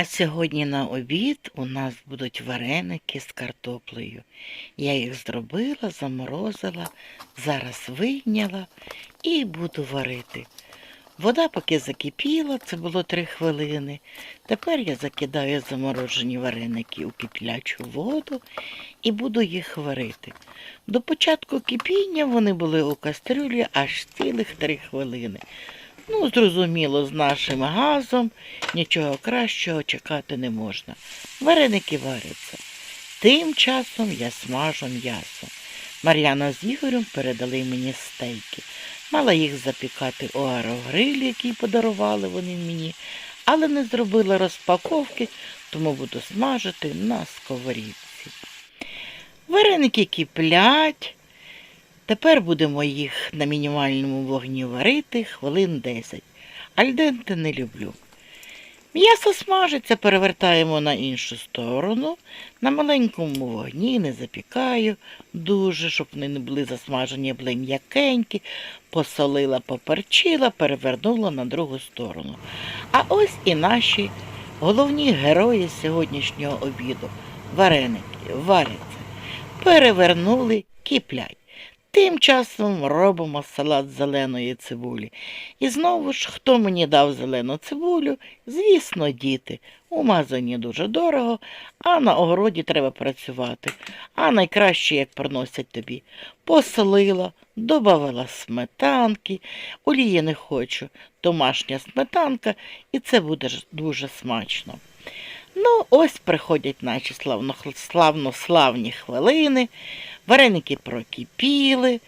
А сьогодні на обід у нас будуть вареники з картоплею. Я їх зробила, заморозила, зараз вийняла і буду варити. Вода поки закипіла, це було три хвилини. Тепер я закидаю заморожені вареники у киплячу воду і буду їх варити. До початку кипіння вони були у кастрюлі аж цілих три хвилини. Ну, зрозуміло, з нашим газом нічого кращого чекати не можна. Вареники варяться. Тим часом я смажу м'ясо. Мар'яна з Ігорем передали мені стейки. Мала їх запікати у аерогрилі, який подарували вони мені, але не зробила розпаковки, тому буду смажити на сковорідці. Вареники киплять. Тепер будемо їх на мінімальному вогні варити хвилин 10. Альденте не люблю. М'ясо смажиться, перевертаємо на іншу сторону. На маленькому вогні не запікаю дуже, щоб вони не були засмажені, були м'якенькі. Посолила, поперчила, перевернула на другу сторону. А ось і наші головні герої сьогоднішнього обіду. Вареники варяться. Перевернули, киплять. Тим часом робимо салат зеленої цибулі. І знову ж, хто мені дав зелену цибулю? Звісно, діти. У магазині дуже дорого, а на огороді треба працювати. А найкраще, як приносять тобі. Посолила, додавала сметанки, олії не хочу, домашня сметанка, і це буде дуже смачно. Ну, ось приходять наші славно, славно славні хвилини. Вареники прокипіли,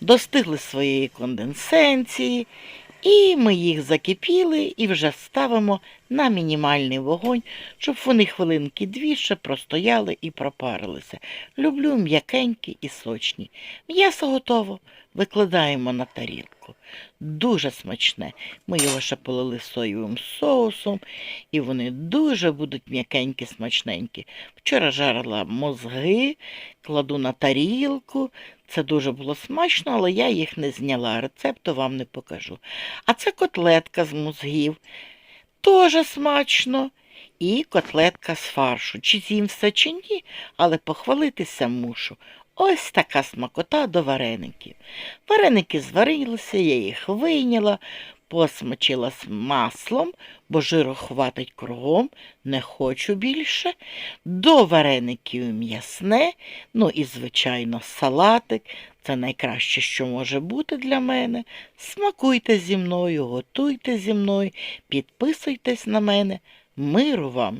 достигли своєї конденсенції, і ми їх закипіли і вже ставимо на мінімальний вогонь, щоб вони хвилинки дві ще простояли і пропарилися. Люблю м'якенькі і сочні. М'ясо готово, викладаємо на тарілку. Дуже смачне. Ми його ще полили соєвим соусом, і вони дуже будуть м'якенькі, смачненькі. Вчора жарила мозги, кладу на тарілку. Це дуже було смачно, але я їх не зняла. Рецепту вам не покажу. А це котлетка з мозгів. Теж смачно. І котлетка з фаршу. Чи з'їм все, чи ні, але похвалитися мушу. Ось така смакота до вареників. Вареники зварилися, я їх вийняла, посмачила з маслом, бо жиру хватить кругом, не хочу більше. До вареників м'ясне, ну і, звичайно, салатик. Це найкраще, що може бути для мене. Смакуйте зі мною, готуйте зі мною, підписуйтесь на мене. Миру вам!